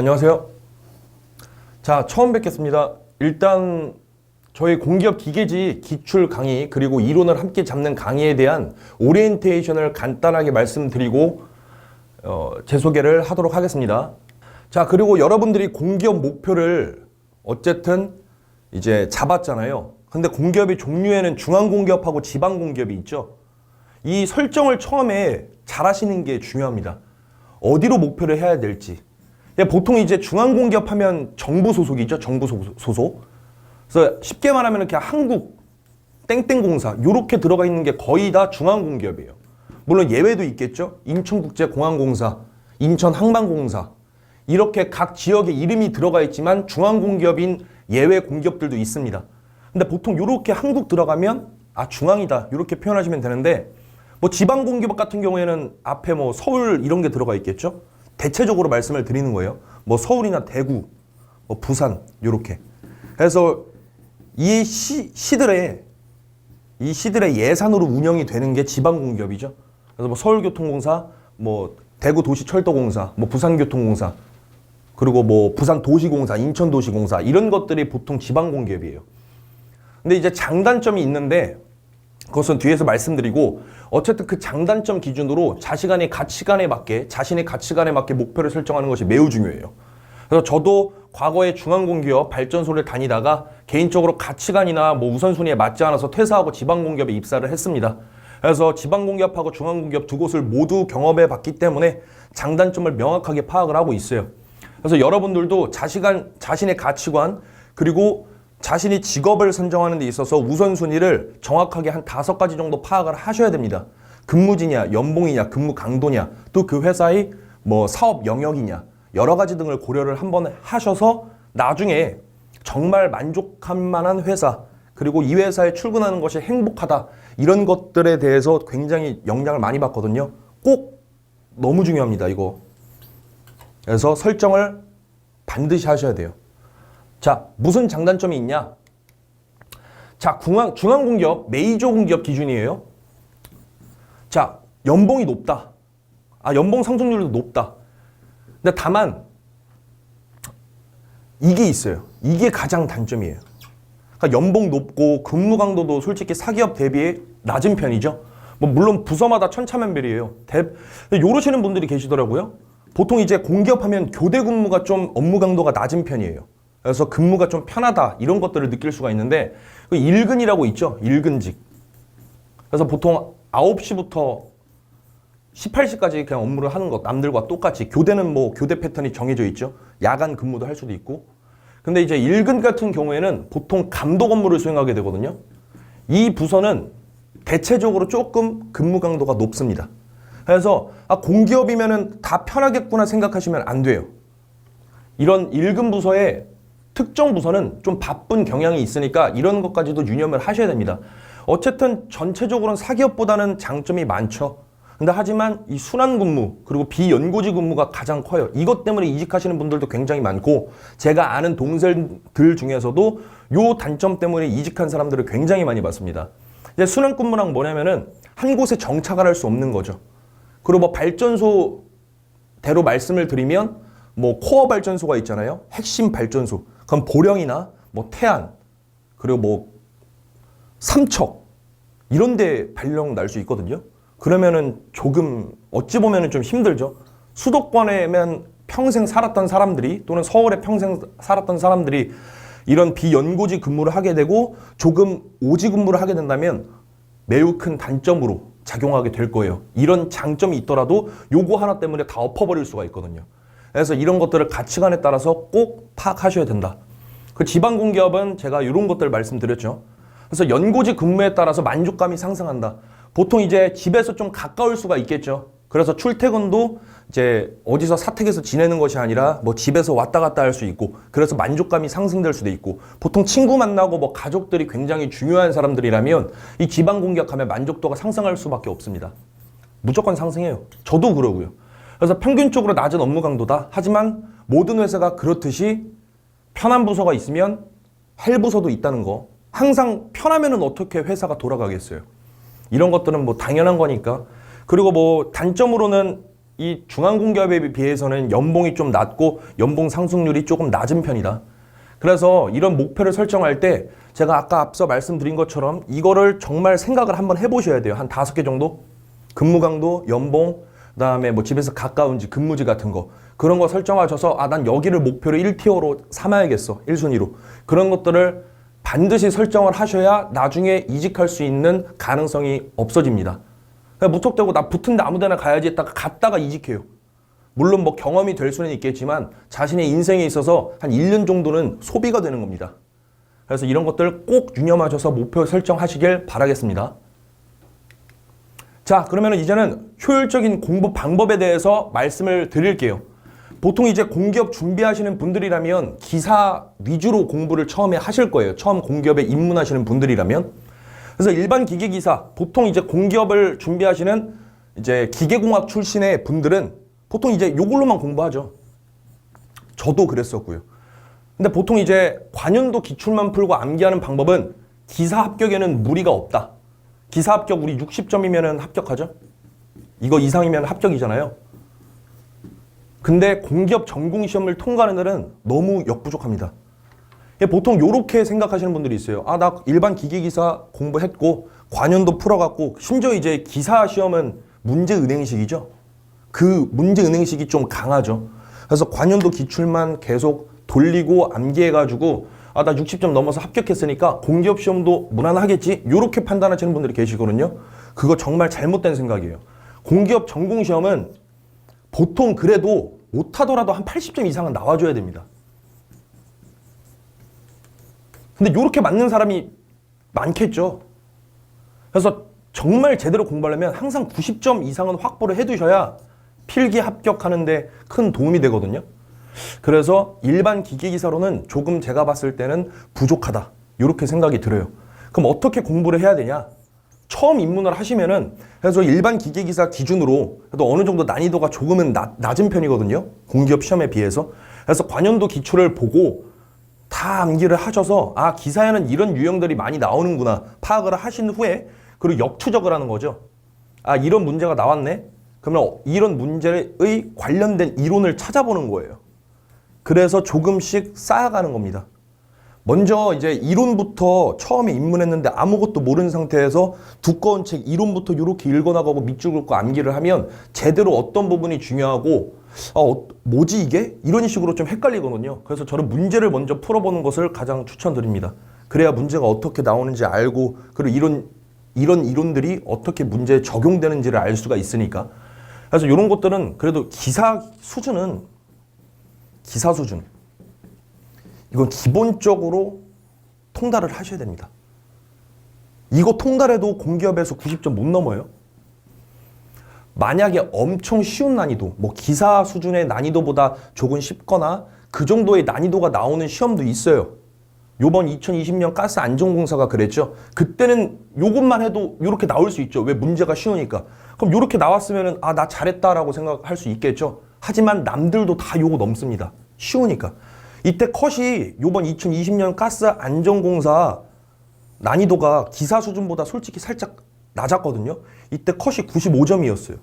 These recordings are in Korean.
안녕하세요. 자, 처음 뵙겠습니다. 일단 저희 공기업 기계지 기출 강의 그리고 이론을 함께 잡는 강의에 대한 오리엔테이션을 간단하게 말씀드리고 어, 제 소개를 하도록 하겠습니다. 자, 그리고 여러분들이 공기업 목표를 어쨌든 이제 잡았잖아요. 근데 공기업의 종류에는 중앙공기업하고 지방공기업이 있죠. 이 설정을 처음에 잘 하시는 게 중요합니다. 어디로 목표를 해야 될지. 예, 보통 이제 중앙공기업 하면 정부 소속이죠. 정부 소- 소속. 그래서 쉽게 말하면 그냥 한국 땡땡공사 요렇게 들어가 있는 게 거의 다 중앙공기업이에요. 물론 예외도 있겠죠. 인천국제공항공사, 인천항만공사 이렇게 각 지역에 이름이 들어가 있지만 중앙공기업인 예외 공기업들도 있습니다. 근데 보통 요렇게 한국 들어가면 아 중앙이다 이렇게 표현하시면 되는데 뭐 지방공기업 같은 경우에는 앞에 뭐 서울 이런 게 들어가 있겠죠. 대체적으로 말씀을 드리는 거예요. 뭐 서울이나 대구, 뭐 부산 요렇게. 그래서 이 시, 시들의 이 시들의 예산으로 운영이 되는 게 지방공기업이죠. 그래서 뭐 서울교통공사, 뭐 대구도시철도공사, 뭐 부산교통공사, 그리고 뭐 부산도시공사, 인천도시공사 이런 것들이 보통 지방공기업이에요. 근데 이제 장단점이 있는데 그것은 뒤에서 말씀드리고 어쨌든 그 장단점 기준으로 자신의 가치관에 맞게 자신의 가치관에 맞게 목표를 설정하는 것이 매우 중요해요. 그래서 저도 과거에 중앙공기업 발전소를 다니다가 개인적으로 가치관이나 뭐 우선순위에 맞지 않아서 퇴사하고 지방공기업에 입사를 했습니다. 그래서 지방공기업하고 중앙공기업 두 곳을 모두 경험해 봤기 때문에 장단점을 명확하게 파악을 하고 있어요. 그래서 여러분들도 자시간, 자신의 가치관 그리고 자신이 직업을 선정하는 데 있어서 우선순위를 정확하게 한 다섯 가지 정도 파악을 하셔야 됩니다. 근무지냐, 연봉이냐, 근무 강도냐, 또 그 회사의 뭐 사업 영역이냐, 여러 가지 등을 고려를 한번 하셔서 나중에 정말 만족할 만한 회사, 그리고 이 회사에 출근하는 것이 행복하다, 이런 것들에 대해서 굉장히 영향을 많이 받거든요. 꼭 너무 중요합니다, 이거. 그래서 설정을 반드시 하셔야 돼요. 자, 무슨 장단점이 있냐? 자, 중앙, 중앙공기업, 메이저 공기업 기준이에요. 자, 연봉이 높다. 아, 연봉 상승률도 높다. 근데 다만, 이게 있어요. 이게 가장 단점이에요. 그러니까 연봉 높고 근무 강도도 솔직히 사기업 대비에 낮은 편이죠. 뭐 물론 부서마다 천차만별이에요. 대, 요러시는 분들이 계시더라고요. 보통 이제 공기업 하면 교대 근무가 좀 업무 강도가 낮은 편이에요. 그래서 근무가 좀 편하다 이런 것들을 느낄 수가 있는데 그 일근이라고 있죠. 일근직. 그래서 보통 9시부터 18시까지 그냥 업무를 하는 것 남들과 똑같이 교대는 뭐 교대 패턴이 정해져 있죠. 야간 근무도 할 수도 있고. 근데 이제 일근 같은 경우에는 보통 감독 업무를 수행하게 되거든요. 이 부서는 대체적으로 조금 근무 강도가 높습니다. 그래서 아 공기업이면은 다 편하겠구나 생각하시면 안 돼요. 이런 일근 부서에 특정 부서는 좀 바쁜 경향이 있으니까 이런 것까지도 유념을 하셔야 됩니다. 어쨌든 전체적으로는 사기업보다는 장점이 많죠. 근데 하지만 이 순환 근무 그리고 비연고지 근무가 가장 커요. 이것 때문에 이직하시는 분들도 굉장히 많고 제가 아는 동생들 중에서도 요 단점 때문에 이직한 사람들을 굉장히 많이 봤습니다. 이제 순환 근무랑 뭐냐면은 한 곳에 정착을 할 수 없는 거죠. 그리고 뭐 발전소 대로 말씀을 드리면 뭐 코어 발전소가 있잖아요. 핵심 발전소. 그럼 보령이나 뭐 태안 그리고 뭐 삼척 이런 데 발령 날 수 있거든요. 그러면은 조금 어찌 보면은 좀 힘들죠. 수도권에면 평생 살았던 사람들이 또는 서울에 평생 살았던 사람들이 이런 비연고지 근무를 하게 되고 조금 오지 근무를 하게 된다면 매우 큰 단점으로 작용하게 될 거예요. 이런 장점이 있더라도 요거 하나 때문에 다 엎어버릴 수가 있거든요. 그래서 이런 것들을 가치관에 따라서 꼭 파악하셔야 된다. 그 지방 공기업은 제가 이런 것들 말씀드렸죠. 그래서 연고지 근무에 따라서 만족감이 상승한다. 보통 이제 집에서 좀 가까울 수가 있겠죠. 그래서 출퇴근도 이제 어디서 사택에서 지내는 것이 아니라 뭐 집에서 왔다 갔다 할 수 있고 그래서 만족감이 상승될 수도 있고 보통 친구 만나고 뭐 가족들이 굉장히 중요한 사람들이라면 이 지방 공격하면 만족도가 상승할 수밖에 없습니다. 무조건 상승해요. 저도 그러고요. 그래서 평균적으로 낮은 업무 강도다. 하지만 모든 회사가 그렇듯이 편한 부서가 있으면 헬 부서도 있다는 거. 항상 편하면은 어떻게 회사가 돌아가겠어요. 이런 것들은 뭐 당연한 거니까. 그리고 뭐 단점으로는 이 중앙공기업에 비해서는 연봉이 좀 낮고 연봉 상승률이 조금 낮은 편이다. 그래서 이런 목표를 설정할 때 제가 아까 앞서 말씀드린 것처럼 이거를 정말 생각을 한번 해보셔야 돼요. 한 다섯 개 정도? 근무 강도, 연봉, 그다음에 뭐 집에서 가까운지 근무지 같은 거 그런 거 설정하셔서 아 난 여기를 목표로 1티어로 삼아야겠어 1순위로 그런 것들을 반드시 설정을 하셔야 나중에 이직할 수 있는 가능성이 없어집니다. 그냥 무턱대고 나 붙은데 아무데나 가야지 했다가 갔다가 이직해요. 물론 뭐 경험이 될 수는 있겠지만 자신의 인생에 있어서 한 1년 정도는 소비가 되는 겁니다. 그래서 이런 것들 꼭 유념하셔서 목표 설정하시길 바라겠습니다. 자, 그러면 이제는 효율적인 공부 방법에 대해서 말씀을 드릴게요. 보통 이제 공기업 준비하시는 분들이라면 기사 위주로 공부를 처음에 하실 거예요. 처음 공기업에 입문하시는 분들이라면. 그래서 일반 기계기사, 보통 이제 공기업을 준비하시는 이제 기계공학 출신의 분들은 보통 이제 요걸로만 공부하죠. 저도 그랬었고요. 근데 보통 이제 관연도 기출만 풀고 암기하는 방법은 기사 합격에는 무리가 없다. 기사 합격 우리 60점이면 합격하죠? 이거 이상이면 합격이잖아요. 근데 공기업 전공 시험을 통과하는 애들은 너무 역부족합니다. 예, 보통 이렇게 생각하시는 분들이 있어요. 아, 나 일반 기계기사 공부했고, 관연도 풀어갖고, 심지어 이제 기사 시험은 문제 은행식이죠. 그 문제 은행식이 좀 강하죠. 그래서 관연도 기출만 계속 돌리고 암기해가지고, 아, 나 60점 넘어서 합격했으니까 공기업 시험도 무난하겠지? 이렇게 판단하시는 분들이 계시거든요. 그거 정말 잘못된 생각이에요. 공기업 전공 시험은 보통 그래도 못하더라도 한 80점 이상은 나와줘야 됩니다. 근데 이렇게 맞는 사람이 많겠죠. 그래서 정말 제대로 공부하려면 항상 90점 이상은 확보를 해두셔야 필기 합격하는데 큰 도움이 되거든요. 그래서 일반 기계기사로는 조금 제가 봤을 때는 부족하다. 이렇게 생각이 들어요. 그럼 어떻게 공부를 해야 되냐? 처음 입문을 하시면은 그래서 일반 기계 기사 기준으로 그래도 어느 정도 난이도가 조금은 낮, 낮은 편이거든요. 공기업 시험에 비해서. 그래서 관연도 기출을 보고 다 암기를 하셔서 아 기사에는 이런 유형들이 많이 나오는구나 파악을 하신 후에 그리고 역추적을 하는 거죠. 아 이런 문제가 나왔네. 그러면 이런 문제의 관련된 이론을 찾아보는 거예요. 그래서 조금씩 쌓아가는 겁니다. 먼저 이제 이론부터 처음에 입문했는데 아무것도 모르는 상태에서 두꺼운 책 이론부터 이렇게 읽어나가고 밑줄 긋고 암기를 하면 제대로 어떤 부분이 중요하고 어, 뭐지 이게? 이런 식으로 좀 헷갈리거든요. 그래서 저는 문제를 먼저 풀어보는 것을 가장 추천드립니다. 그래야 문제가 어떻게 나오는지 알고 그리고 이런 이런 이론들이 어떻게 문제에 적용되는지를 알 수가 있으니까. 그래서 이런 것들은 그래도 기사 수준은 기사 수준. 이건 기본적으로 통달을 하셔야 됩니다. 이거 통달해도 공기업에서 90점 못 넘어요. 만약에 엄청 쉬운 난이도, 뭐 기사 수준의 난이도보다 조금 쉽거나 그 정도의 난이도가 나오는 시험도 있어요. 요번 2020년 가스 안전공사가 그랬죠. 그때는 요것만 해도 이렇게 나올 수 있죠. 왜 문제가 쉬우니까. 그럼 이렇게 나왔으면은 아 나 잘했다라고 생각할 수 있겠죠. 하지만 남들도 다 요거 넘습니다. 쉬우니까. 이때 컷이 요번 2020년 가스 안전공사 난이도가 기사 수준보다 솔직히 살짝 낮았거든요. 이때 컷이 95점이었어요.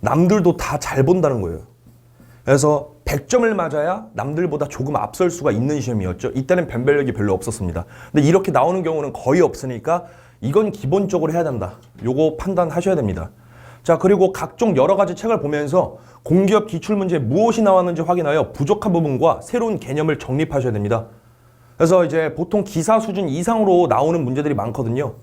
남들도 다 잘 본다는 거예요. 그래서 100점을 맞아야 남들보다 조금 앞설 수가 있는 시험이었죠. 이때는 변별력이 별로 없었습니다. 근데 이렇게 나오는 경우는 거의 없으니까 이건 기본적으로 해야 된다. 요거 판단하셔야 됩니다. 자, 그리고 각종 여러 가지 책을 보면서 공기업 기출 문제 무엇이 나왔는지 확인하여 부족한 부분과 새로운 개념을 정립하셔야 됩니다. 그래서 이제 보통 기사 수준 이상으로 나오는 문제들이 많거든요.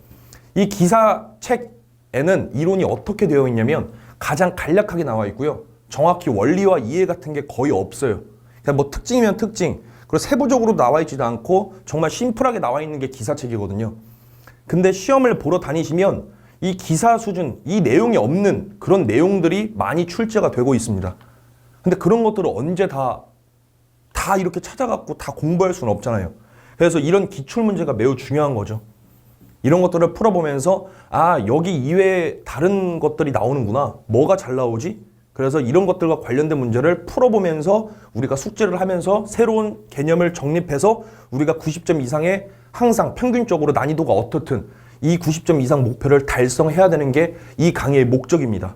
이 기사 책에는 이론이 어떻게 되어 있냐면 가장 간략하게 나와 있고요. 정확히 원리와 이해 같은 게 거의 없어요. 그냥 뭐 특징이면 특징, 그리고 세부적으로 나와 있지도 않고 정말 심플하게 나와 있는 게 기사책이거든요. 근데 시험을 보러 다니시면 이 기사 수준, 이 내용이 없는 그런 내용들이 많이 출제가 되고 있습니다. 근데 그런 것들을 언제 다, 다 이렇게 찾아갖고 다 공부할 수는 없잖아요. 그래서 이런 기출 문제가 매우 중요한 거죠. 이런 것들을 풀어보면서, 아, 여기 이외에 다른 것들이 나오는구나. 뭐가 잘 나오지? 그래서 이런 것들과 관련된 문제를 풀어보면서 우리가 숙제를 하면서 새로운 개념을 정립해서 우리가 90점 이상의 항상 평균적으로 난이도가 어떻든 이 90점 이상 목표를 달성해야 되는 게 이 강의의 목적입니다.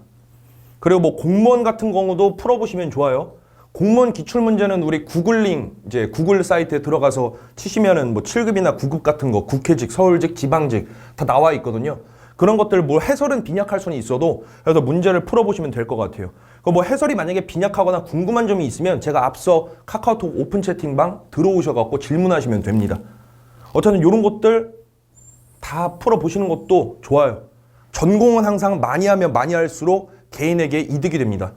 그리고 뭐 공무원 같은 경우도 풀어보시면 좋아요. 공무원 기출 문제는 우리 구글링 이제 구글 사이트에 들어가서 치시면은 뭐 7급이나 9급 같은 거 국회직, 서울직, 지방직 다 나와 있거든요. 그런 것들 뭐 해설은 빈약할 수는 있어도 그래서 문제를 풀어보시면 될 것 같아요. 그뭐 해설이 만약에 빈약하거나 궁금한 점이 있으면 제가 앞서 카카오톡 오픈 채팅방 들어오셔갖고 질문하시면 됩니다. 어쨌든 이런 것들 다 풀어보시는 것도 좋아요. 전공은 항상 많이 하면 많이 할수록 개인에게 이득이 됩니다.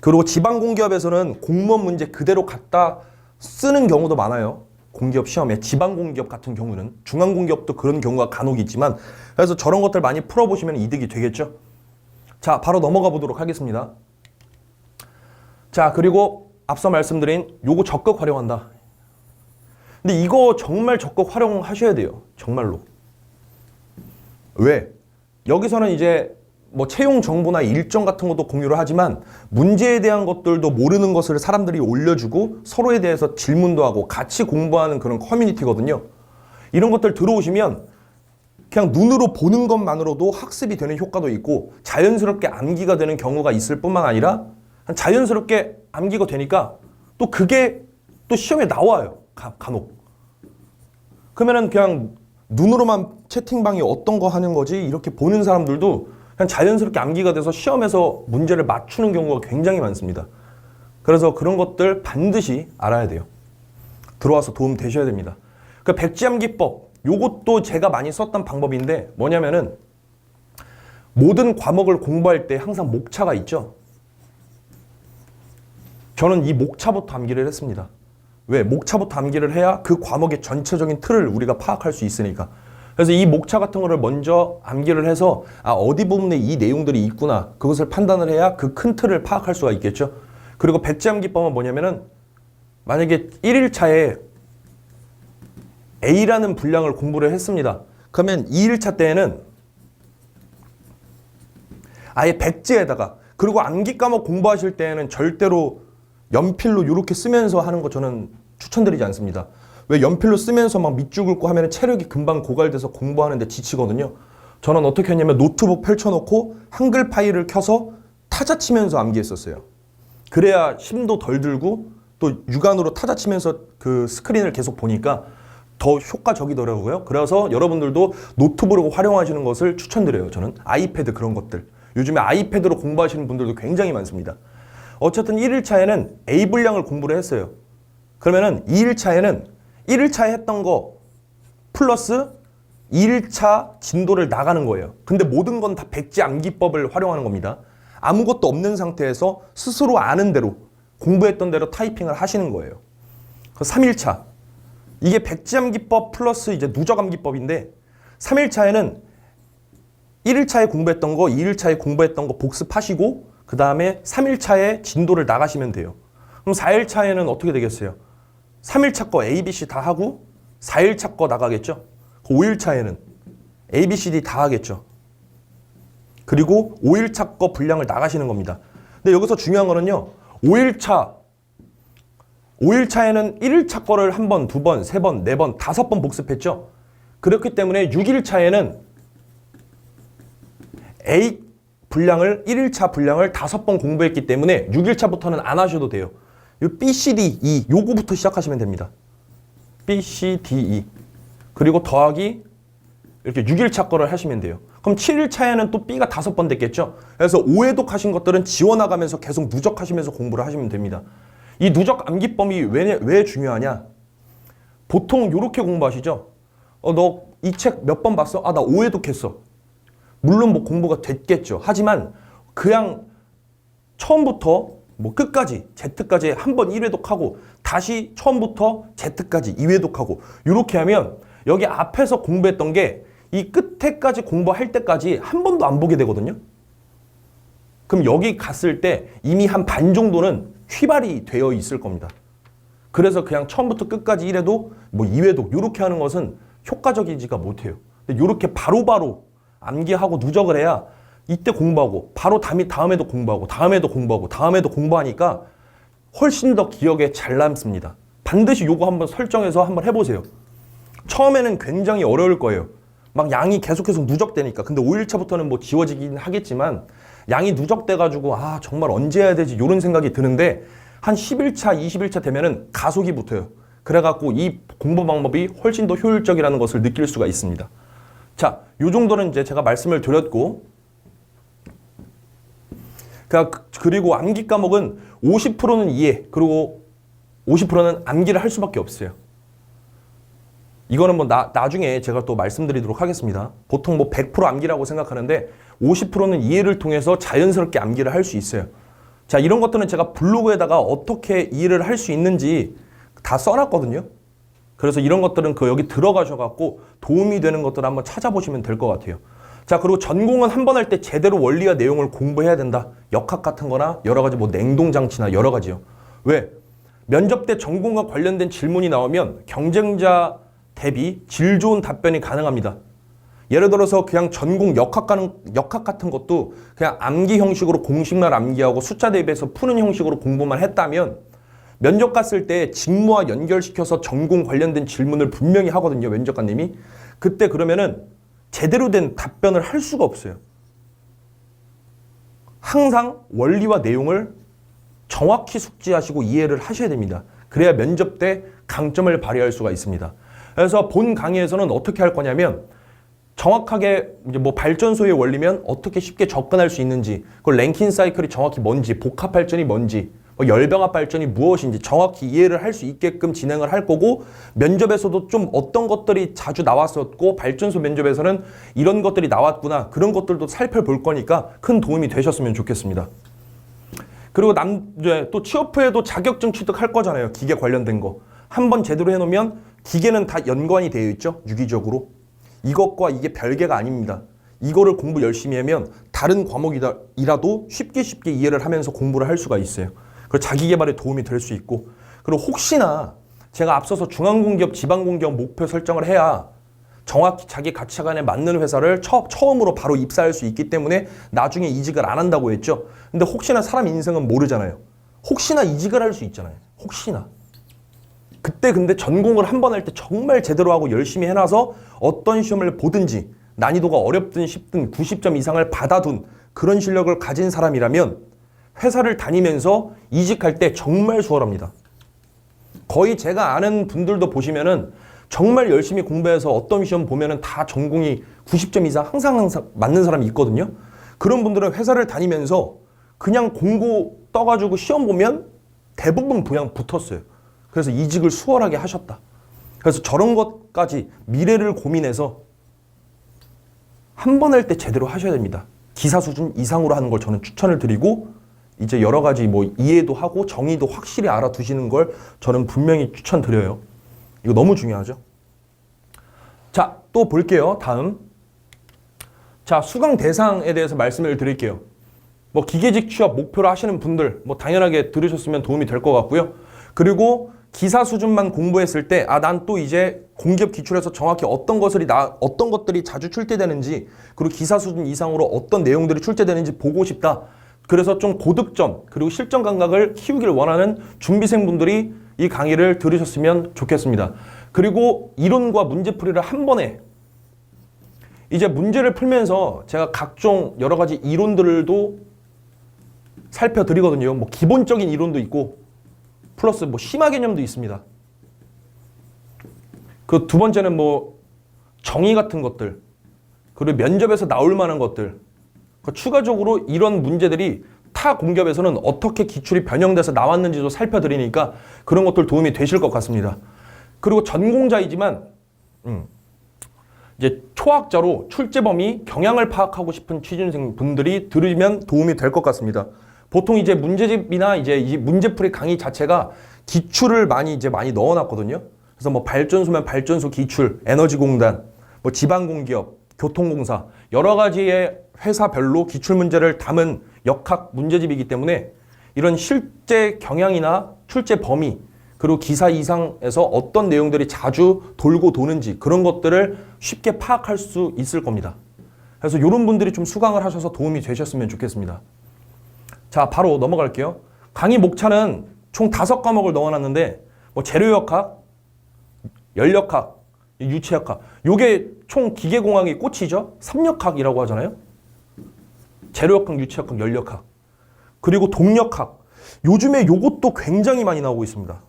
그리고 지방 공기업에서는 공무원 문제 그대로 갖다 쓰는 경우도 많아요. 공기업 시험에 지방 공기업 같은 경우는 중앙 공기업도 그런 경우가 간혹 있지만 그래서 저런 것들 많이 풀어보시면 이득이 되겠죠. 자, 바로 넘어가 보도록 하겠습니다. 자, 그리고 앞서 말씀드린 요거 적극 활용한다. 근데 이거 정말 적극 활용하셔야 돼요. 정말로. 왜? 여기서는 이제 뭐 채용 정보나 일정 같은 것도 공유를 하지만 문제에 대한 것들도 모르는 것을 사람들이 올려주고 서로에 대해서 질문도 하고 같이 공부하는 그런 커뮤니티거든요. 이런 것들 들어오시면 그냥 눈으로 보는 것만으로도 학습이 되는 효과도 있고 자연스럽게 암기가 되는 경우가 있을 뿐만 아니라 자연스럽게 암기가 되니까 또 그게 또 시험에 나와요. 가, 간혹. 그러면은 그냥 눈으로만 채팅방이 어떤 거 하는 거지 이렇게 보는 사람들도 그냥 자연스럽게 암기가 돼서 시험에서 문제를 맞추는 경우가 굉장히 많습니다. 그래서 그런 것들 반드시 알아야 돼요. 들어와서 도움 되셔야 됩니다. 그 백지암기법 요것도 제가 많이 썼던 방법인데 뭐냐면은 모든 과목을 공부할 때 항상 목차가 있죠. 저는 이 목차부터 암기를 했습니다. 왜? 목차부터 암기를 해야 그 과목의 전체적인 틀을 우리가 파악할 수 있으니까. 그래서 이 목차 같은 거를 먼저 암기를 해서 아 어디 부분에 이 내용들이 있구나 그것을 판단을 해야 그 큰 틀을 파악할 수가 있겠죠. 그리고 백지암기법은 뭐냐면은 만약에 1일차에 A라는 분량을 공부를 했습니다. 그러면 2일차 때에는 아예 백지에다가 그리고 암기 과목 공부하실 때에는 절대로 연필로 이렇게 쓰면서 하는 거 저는 추천드리지 않습니다. 왜 연필로 쓰면서 막 밑줄 긋고 하면 체력이 금방 고갈돼서 공부하는데 지치거든요. 저는 어떻게 했냐면 노트북 펼쳐놓고 한글 파일을 켜서 타자 치면서 암기했었어요. 그래야 힘도 덜 들고 또 육안으로 타자 치면서 그 스크린을 계속 보니까 더 효과적이더라고요. 그래서 여러분들도 노트북을 활용하시는 것을 추천드려요. 저는 아이패드 그런 것들. 요즘에 아이패드로 공부하시는 분들도 굉장히 많습니다. 어쨌든 1일차에는 A 분량을 공부를 했어요. 그러면은 2일차에는 1일차에 했던 거 플러스 2일차 진도를 나가는 거예요. 근데 모든 건 다 백지 암기법을 활용하는 겁니다. 아무것도 없는 상태에서 스스로 아는 대로 공부했던 대로 타이핑을 하시는 거예요. 그 3일차 이게 백지 암기법 플러스 이제 누적 암기법인데 3일차에는 1일차에 공부했던 거, 2일차에 공부했던 거 복습하시고 그 다음에 3일차에 진도를 나가시면 돼요. 그럼 4일차에는 어떻게 되겠어요? 3일차 거 A, B, C 다 하고 4일차 거 나가겠죠? 5일차에는 A, B, C, D 다 하겠죠? 그리고 5일차 거 분량을 나가시는 겁니다. 근데 여기서 중요한 거는요. 5일차 5일차에는 1일차 거를 한 번, 두 번, 세 번, 네 번, 다섯 번 복습했죠? 그렇기 때문에 6일차에는 A 분량을 1일차 분량을 다섯 번 공부했기 때문에 6일차부터는 안 하셔도 돼요. 요 B, C, D, E 요거부터 시작하시면 됩니다. B, C, D, E 그리고 더하기 이렇게 6일차 거를 하시면 돼요. 그럼 7일차에는 또 B가 다섯 번 됐겠죠? 그래서 오해독 하신 것들은 지워나가면서 계속 누적하시면서 공부를 하시면 됩니다. 이 누적 암기법이 왜, 왜 중요하냐? 보통 이렇게 공부하시죠? 어, 너 이 책 몇 번 봤어? 아, 나 오해독 했어. 물론 뭐 공부가 됐겠죠. 하지만 그냥 처음부터 뭐 끝까지 Z까지 한 번 1회독하고 다시 처음부터 Z까지 2회독하고 이렇게 하면 여기 앞에서 공부했던 게 이 끝에까지 공부할 때까지 한 번도 안 보게 되거든요. 그럼 여기 갔을 때 이미 한 반 정도는 휘발이 되어 있을 겁니다. 그래서 그냥 처음부터 끝까지 1회독, 뭐 2회독 이렇게 하는 것은 효과적이지가 못해요. 이렇게 바로바로 암기하고 누적을 해야 이때 공부하고 바로 다음에 다음에도 공부하고 다음에도 공부하고 다음에도 공부하니까 훨씬 더 기억에 잘 남습니다. 반드시 요거 한번 설정해서 한번 해보세요. 처음에는 굉장히 어려울 거예요. 막 양이 계속해서 누적되니까. 근데 5일차부터는 뭐 지워지긴 하겠지만 양이 누적돼가지고 아, 정말 언제 해야 되지? 이런 생각이 드는데 한 10일차, 20일차 되면은 가속이 붙어요. 그래갖고 이 공부 방법이 훨씬 더 효율적이라는 것을 느낄 수가 있습니다. 자, 요 정도는 이제 제가 말씀을 드렸고, 그- 그리고 암기 과목은 50%는 이해, 그리고 50%는 암기를 할 수밖에 없어요. 이거는 뭐 나, 나중에 제가 또 말씀드리도록 하겠습니다. 보통 뭐 100% 암기라고 생각하는데 50%는 이해를 통해서 자연스럽게 암기를 할 수 있어요. 자, 이런 것들은 제가 블로그에다가 어떻게 이해를 할 수 있는지 다 써놨거든요. 그래서 이런 것들은 그 여기 들어가셔갖고 도움이 되는 것들 한번 찾아보시면 될 것 같아요. 자, 그리고 전공은 한 번 할 때 제대로 원리와 내용을 공부해야 된다. 역학 같은 거나 여러 가지 뭐 냉동장치나 여러 가지요. 왜? 면접 때 전공과 관련된 질문이 나오면 경쟁자 대비 질 좋은 답변이 가능합니다. 예를 들어서 그냥 전공 역학 가는 역학 같은 것도 그냥 암기 형식으로 공식만 암기하고 숫자 대비해서 푸는 형식으로 공부만 했다면 면접 갔을 때 직무와 연결시켜서 전공 관련된 질문을 분명히 하거든요. 면접관님이. 그때 그러면은 제대로 된 답변을 할 수가 없어요. 항상 원리와 내용을 정확히 숙지하시고 이해를 하셔야 됩니다. 그래야 면접 때 강점을 발휘할 수가 있습니다. 그래서 본 강의에서는 어떻게 할 거냐면 정확하게 이제 뭐 발전소의 원리면 어떻게 쉽게 접근할 수 있는지, 그 랭킨 사이클이 정확히 뭔지, 복합 발전이 뭔지, 뭐 열병합 발전이 무엇인지 정확히 이해를 할 수 있게끔 진행을 할 거고 면접에서도 좀 어떤 것들이 자주 나왔었고 발전소 면접에서는 이런 것들이 나왔구나 그런 것들도 살펴볼 거니까 큰 도움이 되셨으면 좋겠습니다. 그리고 남, 이제 또 취업 후에도 자격증 취득할 거잖아요. 기계 관련된 거. 한 번 제대로 해놓으면 기계는 다 연관이 되어 있죠. 유기적으로. 이것과 이게 별개가 아닙니다. 이거를 공부 열심히 하면 다른 과목이라도 쉽게 쉽게 이해를 하면서 공부를 할 수가 있어요. 그리고 자기 개발에 도움이 될 수 있고. 그리고 혹시나 제가 앞서서 중앙공기업, 지방공기업 목표 설정을 해야 정확히 자기 가치관에 맞는 회사를 처, 처음으로 바로 입사할 수 있기 때문에 나중에 이직을 안 한다고 했죠. 근데 혹시나 사람 인생은 모르잖아요. 혹시나 이직을 할 수 있잖아요. 혹시나. 그때 근데 전공을 한 번 할 때 정말 제대로 하고 열심히 해놔서 어떤 시험을 보든지 난이도가 어렵든 쉽든 90점 이상을 받아둔 그런 실력을 가진 사람이라면 회사를 다니면서 이직할 때 정말 수월합니다. 거의 제가 아는 분들도 보시면은 정말 열심히 공부해서 어떤 시험 보면은 다 전공이 90점 이상 항상 항상 맞는 사람이 있거든요. 그런 분들은 회사를 다니면서 그냥 공고 떠가지고 시험 보면 대부분 그냥 붙었어요. 그래서 이직을 수월하게 하셨다. 그래서 저런 것까지 미래를 고민해서 한 번 할 때 제대로 하셔야 됩니다. 기사 수준 이상으로 하는 걸 저는 추천을 드리고 이제 여러 가지 뭐 이해도 하고 정의도 확실히 알아두시는 걸 저는 분명히 추천드려요. 이거 너무 중요하죠. 자, 또 볼게요. 다음. 자, 수강 대상에 대해서 말씀을 드릴게요. 뭐 기계직 취업 목표로 하시는 분들 뭐 당연하게 들으셨으면 도움이 될 것 같고요. 그리고 기사 수준만 공부했을 때 아 난 또 이제 공기업 기출에서 정확히 어떤 것들이 나 어떤 것들이 자주 출제되는지 그리고 기사 수준 이상으로 어떤 내용들이 출제되는지 보고 싶다. 그래서 좀 고득점 그리고 실전 감각을 키우기를 원하는 준비생분들이 이 강의를 들으셨으면 좋겠습니다. 그리고 이론과 문제풀이를 한 번에 이제 문제를 풀면서 제가 각종 여러 가지 이론들도 살펴드리거든요. 뭐 기본적인 이론도 있고 플러스 뭐 심화 개념도 있습니다. 그 두 번째는 뭐 정의 같은 것들 그리고 면접에서 나올 만한 것들 그 추가적으로 이런 문제들이 타 공기업에서는 어떻게 기출이 변형돼서 나왔는지도 살펴드리니까 그런 것들 도움이 되실 것 같습니다. 그리고 전공자이지만 음, 이제 초학자로 출제 범위 경향을 파악하고 싶은 취준생 분들이 들으면 도움이 될 것 같습니다. 보통 이제 문제집이나 이제 이 문제풀이 강의 자체가 기출을 많이 이제 많이 넣어놨거든요. 그래서 뭐 발전소면 발전소 기출, 에너지공단, 뭐 지방공기업, 교통공사 여러 가지의 회사별로 기출 문제를 담은 역학 문제집이기 때문에 이런 실제 경향이나 출제 범위 그리고 기사 이상에서 어떤 내용들이 자주 돌고 도는지 그런 것들을 쉽게 파악할 수 있을 겁니다. 그래서 이런 분들이 좀 수강을 하셔서 도움이 되셨으면 좋겠습니다. 자, 바로 넘어갈게요. 강의 목차는 총 다섯 과목을 넣어놨는데, 뭐 재료역학, 연력학, 유체역학. 요게 총 기계공학의 꽃이죠. 삼역학이라고 하잖아요. 재료역학, 유체역학, 연력학. 그리고 동력학. 요즘에 요것도 굉장히 많이 나오고 있습니다.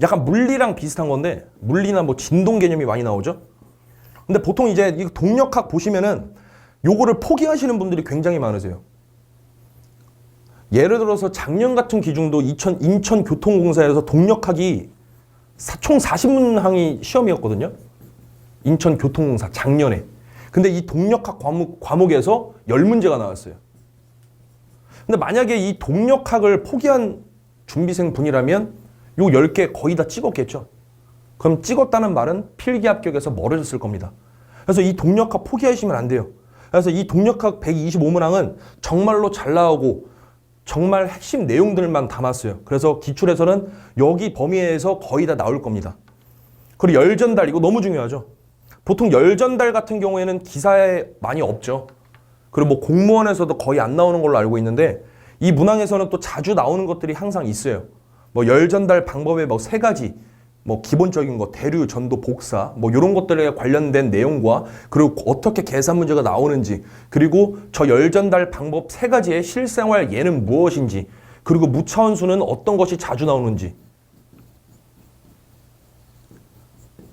약간 물리랑 비슷한 건데 물리나 뭐 진동 개념이 많이 나오죠. 근데 보통 이제 이 동력학 보시면은 요거를 포기하시는 분들이 굉장히 많으세요. 예를 들어서 작년 같은 기중도 인천 인천 교통공사에서 동력학이 사- 총 40문항이 시험이었거든요. 인천 교통공사 작년에. 근데 이 동력학 과목, 과목에서 10문제가 나왔어요. 근데 만약에 이 동력학을 포기한 준비생 분이라면 요 10개 거의 다 찍었겠죠. 그럼 찍었다는 말은 필기 합격에서 멀어졌을 겁니다. 그래서 이 동력학 포기하시면 안 돼요. 그래서 이 동력학 125문항은 정말로 잘 나오고 정말 핵심 내용들만 담았어요. 그래서 기출에서는 여기 범위에서 거의 다 나올 겁니다. 그리고 열 전달 이거 너무 중요하죠. 보통 열 전달 같은 경우에는 기사에 많이 없죠. 그리고 뭐 공무원에서도 거의 안 나오는 걸로 알고 있는데 이 문항에서는 또 자주 나오는 것들이 항상 있어요. 뭐 열 전달 방법의 뭐 세 가지, 뭐 기본적인 거 대류, 전도, 복사, 뭐 이런 것들에 관련된 내용과 그리고 어떻게 계산 문제가 나오는지 그리고 저 열 전달 방법 세 가지의 실생활 예는 무엇인지 그리고 무차원수는 어떤 것이 자주 나오는지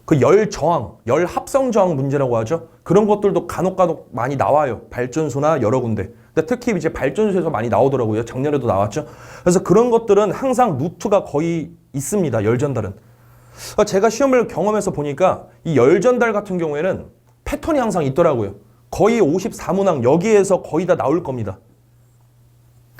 그 열 저항, 열 합성 저항 문제라고 하죠. 그런 것들도 간혹간혹 많이 나와요. 발전소나 여러 군데. 근데 특히 이제 발전소에서 많이 나오더라고요. 작년에도 나왔죠. 그래서 그런 것들은 항상 루트가 거의 있습니다. 열 전달은. 어, 제가 시험을 경험해서 보니까 이 열 전달 같은 경우에는 패턴이 항상 있더라고요. 거의 54문항 여기에서 거의 다 나올 겁니다.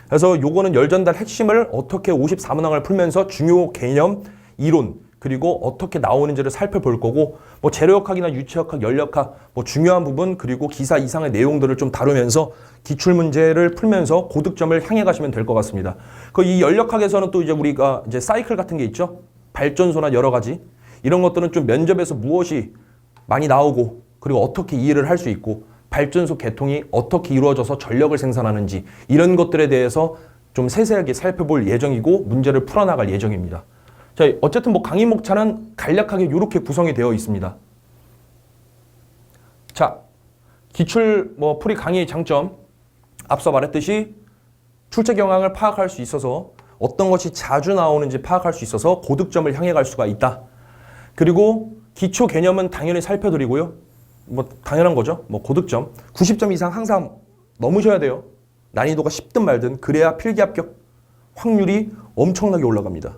그래서 요거는 열 전달 핵심을 어떻게 54문항을 풀면서 중요 개념, 이론, 그리고 어떻게 나오는지를 살펴볼 거고 뭐 재료역학이나 유체역학, 연력학 뭐 중요한 부분 그리고 기사 이상의 내용들을 좀 다루면서 기출 문제를 풀면서 고득점을 향해 가시면 될 것 같습니다. 그이 연력학에서는 또 이제 우리가 이제 사이클 같은 게 있죠. 발전소나 여러 가지 이런 것들은 좀 면접에서 무엇이 많이 나오고 그리고 어떻게 이해를 할 수 있고 발전소 개통이 어떻게 이루어져서 전력을 생산하는지 이런 것들에 대해서 좀 세세하게 살펴볼 예정이고 문제를 풀어나갈 예정입니다. 자, 어쨌든 뭐 강의 목차는 간략하게 이렇게 구성이 되어 있습니다. 자, 기출 뭐 풀이 강의 장점 앞서 말했듯이 출제 경향을 파악할 수 있어서 어떤 것이 자주 나오는지 파악할 수 있어서 고득점을 향해 갈 수가 있다. 그리고 기초 개념은 당연히 살펴드리고요. 뭐 당연한 거죠. 뭐 고득점 90점 이상 항상 넘으셔야 돼요. 난이도가 쉽든 말든 그래야 필기 합격 확률이 엄청나게 올라갑니다.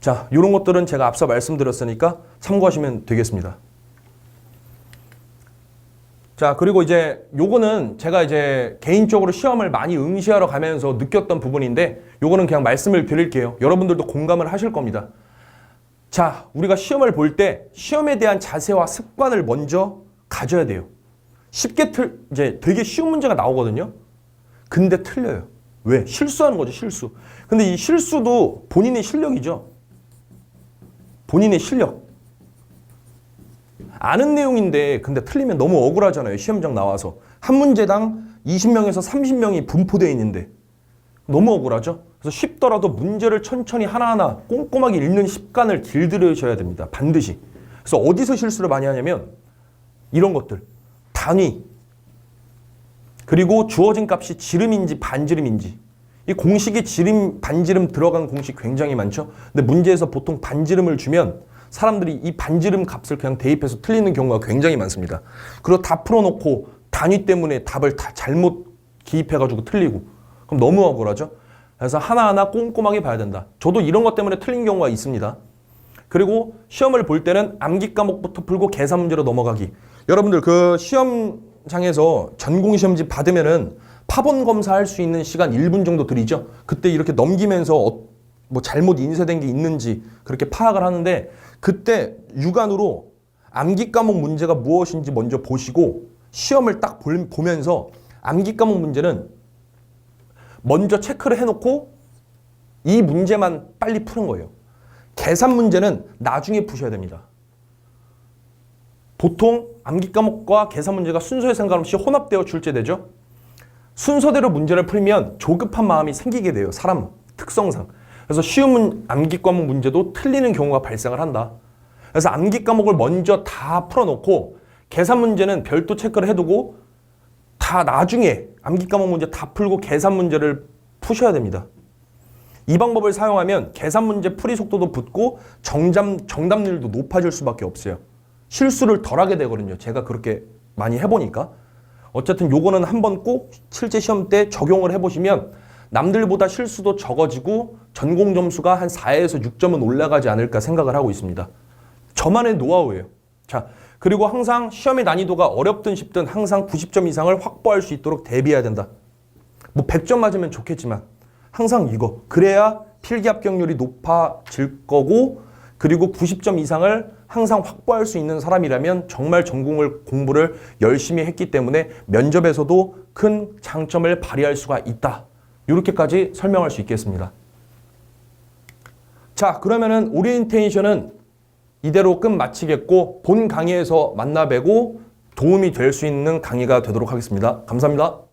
자, 이런 것들은 제가 앞서 말씀드렸으니까 참고하시면 되겠습니다. 자, 그리고 이제 요거는 제가 이제 개인적으로 시험을 많이 응시하러 가면서 느꼈던 부분인데 요거는 그냥 말씀을 드릴게요. 여러분들도 공감을 하실 겁니다. 자, 우리가 시험을 볼 때 시험에 대한 자세와 습관을 먼저 가져야 돼요. 쉽게 틀, 이제 되게 쉬운 문제가 나오거든요. 근데 틀려요. 왜? 실수하는 거죠, 실수. 근데 이 실수도 본인의 실력이죠. 본인의 실력. 아는 내용인데 근데 틀리면 너무 억울하잖아요. 시험장 나와서. 한 문제당 20명에서 30명이 분포되어 있는데 너무 억울하죠. 그래서 쉽더라도 문제를 천천히 하나하나 꼼꼼하게 읽는 습관을 길들여셔야 됩니다. 반드시. 그래서 어디서 실수를 많이 하냐면 이런 것들. 단위. 그리고 주어진 값이 지름인지 반지름인지. 이 공식이 지름, 반지름 들어간 공식 굉장히 많죠. 근데 문제에서 보통 반지름을 주면 사람들이 이 반지름 값을 그냥 대입해서 틀리는 경우가 굉장히 많습니다. 그리고 다 풀어놓고 단위 때문에 답을 다 잘못 기입해가지고 틀리고 그럼 너무 억울하죠. 그래서 하나하나 꼼꼼하게 봐야 된다. 저도 이런 것 때문에 틀린 경우가 있습니다. 그리고 시험을 볼 때는 암기 과목부터 풀고 계산 문제로 넘어가기. 여러분들 그 시험장에서 전공 시험지 받으면은 파본 검사할 수 있는 시간 1분 정도 드리죠. 그때 이렇게 넘기면서 어- 뭐 잘못 인쇄된 게 있는지 그렇게 파악을 하는데 그때 육안으로 암기 과목 문제가 무엇인지 먼저 보시고 시험을 딱 볼- 보면서 암기 과목 문제는 먼저 체크를 해놓고 이 문제만 빨리 푸는 거예요. 계산 문제는 나중에 푸셔야 됩니다. 보통 암기 과목과 계산 문제가 순서에 상관없이 혼합되어 출제되죠. 순서대로 문제를 풀면 조급한 마음이 생기게 돼요. 사람 특성상. 그래서 쉬운 문- 암기 과목 문제도 틀리는 경우가 발생을 한다. 그래서 암기 과목을 먼저 다 풀어놓고 계산 문제는 별도 체크를 해두고 다 나중에 암기 과목 문제 다 풀고 계산 문제를 푸셔야 됩니다. 이 방법을 사용하면 계산 문제 풀이 속도도 붙고 정답, 정답률도 높아질 수밖에 없어요. 실수를 덜 하게 되거든요. 제가 그렇게 많이 해보니까. 어쨌든 요거는 한번 꼭 실제 시험 때 적용을 해보시면 남들보다 실수도 적어지고 전공 점수가 한 4에서 6점은 올라가지 않을까 생각을 하고 있습니다. 저만의 노하우예요. 자, 그리고 항상 시험의 난이도가 어렵든 쉽든 항상 90점 이상을 확보할 수 있도록 대비해야 된다. 뭐 100점 맞으면 좋겠지만 항상 이거 그래야 필기 합격률이 높아질 거고 그리고 90점 이상을 항상 확보할 수 있는 사람이라면 정말 전공을 공부를 열심히 했기 때문에 면접에서도 큰 장점을 발휘할 수가 있다. 이렇게까지 설명할 수 있겠습니다. 자, 그러면은 오리엔테이션은 이대로 끝 마치겠고 본 강의에서 만나 뵈고 도움이 될 수 있는 강의가 되도록 하겠습니다. 감사합니다.